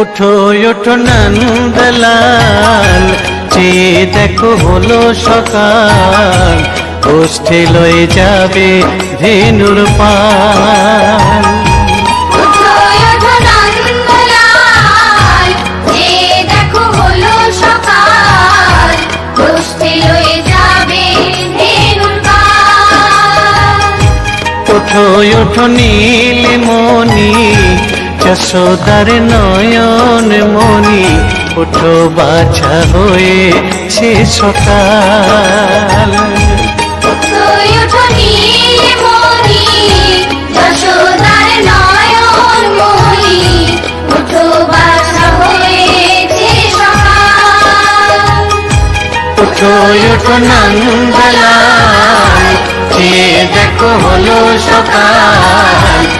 ওঠো ওঠো নন্দলাল চেয়ে দেখো হলো সকাল। গোষ্ঠী লয়ে যাবে ধেনুর পাল। ওঠো। ওঠো ওঠো নীলমণি যশোদার নয়ন মণি ওঠো বাছা বাছা হয়েছে সকাল। ওঠো ওঠো দেখো হলো সকাল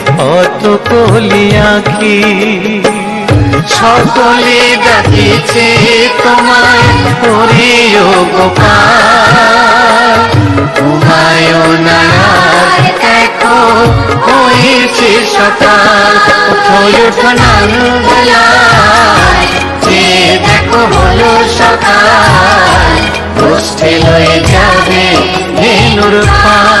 কত কলি আঁখি, সকলে ডাকিছে তোমায় করিও গোপাল। তোমায় নায়ার দেখো, হয়েছে সকাল ওঠো ওঠো নন্দলাল যে দেখো হলো সকাল লয়ে যাবে ধেনুর পাল।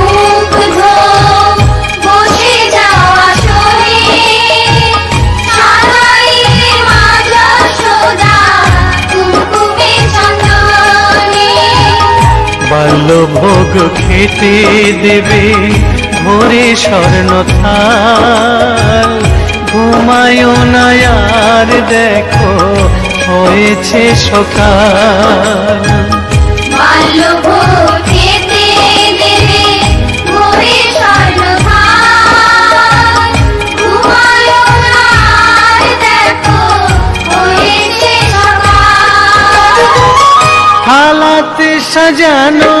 বাল্যভোগ খেতে দেবে ভোরে স্বর্ণ থাল ঘুমায় না আর দেখো হয়েছে সকাল। সাজানো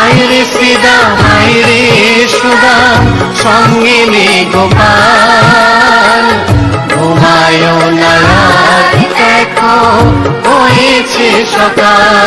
আয়রে সিদা মায়রে সুদা সঙ্গে নে গোপাল ঘুমায় না রাত দেখো হয়েছে সকাল।